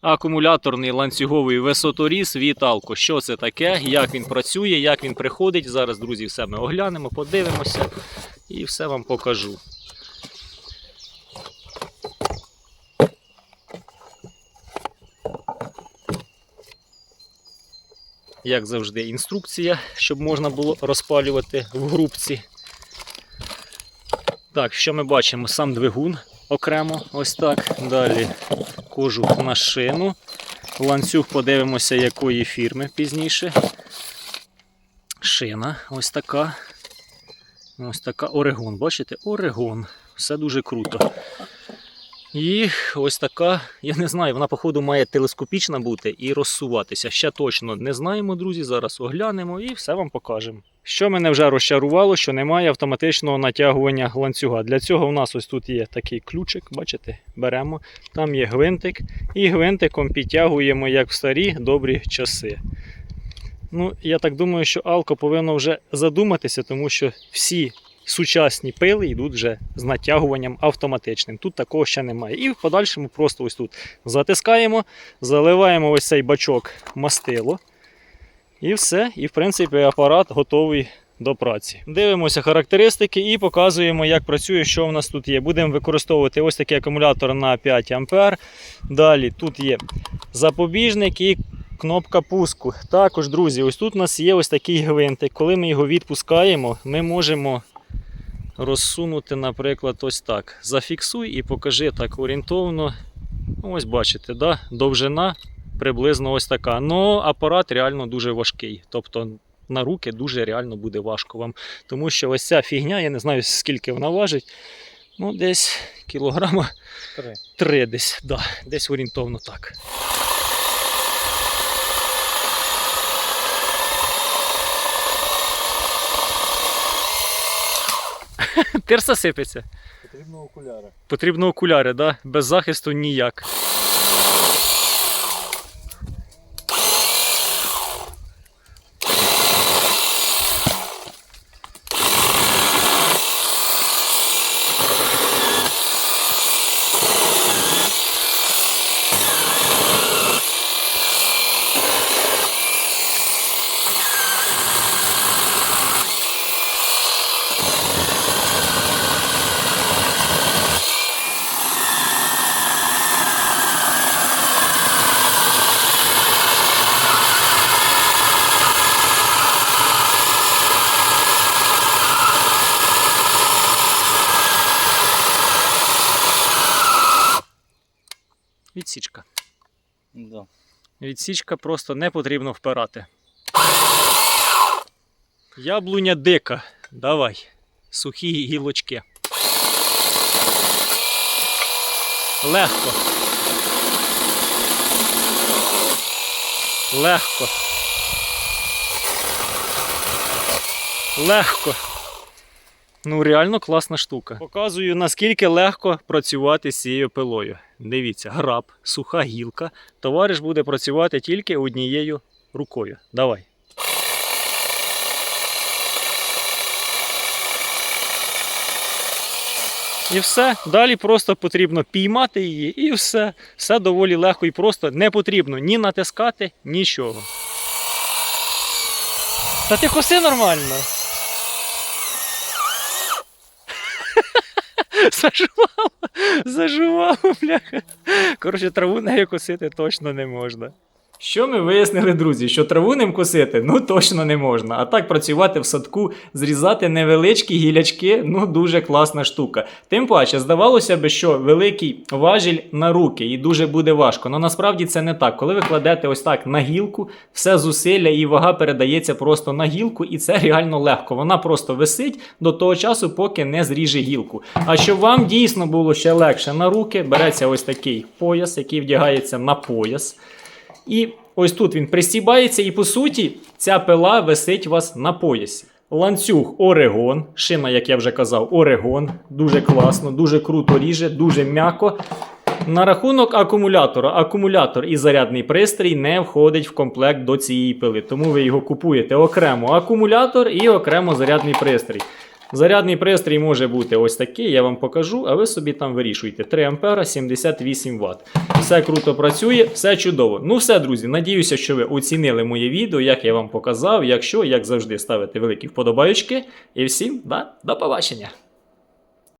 Акумуляторний ланцюговий висоторіз від Алко. Що це таке? Як він працює, як він приходить. Зараз, друзі, все ми оглянемо, подивимося і все вам покажу. Як завжди, інструкція, щоб можна було розпалювати в грубці. Так, що ми бачимо? Сам двигун окремо, ось так. Далі кожух на шину. Ланцюг подивимося, якої фірми пізніше. Шина ось така. Ось така Орегон. Бачите? Орегон. Все дуже круто. І ось така, я не знаю, вона, походу, має телескопічна бути і розсуватися. Ще точно не знаємо, друзі. Зараз оглянемо і все вам покажемо. Що мене вже розчарувало, що немає автоматичного натягування ланцюга. Для цього у нас ось тут є такий ключик, бачите, беремо. Там є гвинтик, і гвинтиком підтягуємо, як в старі добрі часи. Ну, я так думаю, що Алко повинно вже задуматися, тому що всі сучасні пили йдуть вже з натягуванням автоматичним. Тут такого ще немає. І в подальшому просто ось тут затискаємо, заливаємо ось цей бачок мастило. І все. І в принципі апарат готовий до праці. Дивимося характеристики і показуємо, як працює, що в нас тут є. Будемо використовувати ось такий акумулятор на 5 А. Далі тут є запобіжник і кнопка пуску. Також, друзі, ось тут у нас є ось такий гвинтик. Коли ми його відпускаємо, ми можемо розсунути, наприклад, ось так. Зафіксуй і покажи так орієнтовно. Ось бачите, да? довжина приблизно ось така. Ну, апарат реально дуже важкий. Тобто на руки дуже реально буде важко вам. Тому що ось ця фігня, я не знаю скільки вона важить. Ну, десь кілограма Три. три десь, да, десь орієнтовно так. Тирса сипеться. Потрібно окуляри. Потрібно окуляри, да? без захисту ніяк. Відсічка. Да. Відсічка просто не потрібно впирати. Яблуня дика. Давай. Сухі гілочки. Легко. Легко. Легко. Ну, реально класна штука. Показую, наскільки легко працювати з цією пилою. Дивіться, граб, суха гілка. Товариш буде працювати тільки однією рукою. Давай. І все. Далі просто потрібно піймати її, і все. Все доволі легко і просто не потрібно ні натискати, нічого. Та ти коси нормально. Зажувало, зажувало, бляха. Коротше, траву нею косити точно не можна. Що ми вияснили, друзі, що траву ним косити ну точно не можна. А так працювати в садку, зрізати невеличкі гілячки ну дуже класна штука. Тим паче, здавалося б, що великий важіль на руки і дуже буде важко. Але насправді це не так. Коли ви кладете ось так на гілку, все зусилля і вага передається просто на гілку, і це реально легко. Вона просто висить до того часу, поки не зріже гілку. А щоб вам дійсно було ще легше на руки, береться ось такий пояс, який вдягається на пояс. І ось тут він пристібається, і по суті, ця пила висить у вас на поясі. Ланцюг Орегон, шина, як я вже казав, Орегон. Дуже класно, дуже круто ріже, дуже м'яко. На рахунок акумулятора. Акумулятор і зарядний пристрій не входить в комплект до цієї пили, тому ви його купуєте окремо акумулятор і окремо зарядний пристрій. Зарядний пристрій може бути ось такий, я вам покажу, а ви собі там вирішуйте. 3 ампера 78 Вт. Все круто працює, все чудово. Ну все, друзі, надіюся, що ви оцінили моє відео, як я вам показав. Якщо, як завжди, ставите великі вподобайочки. І всім да, до побачення!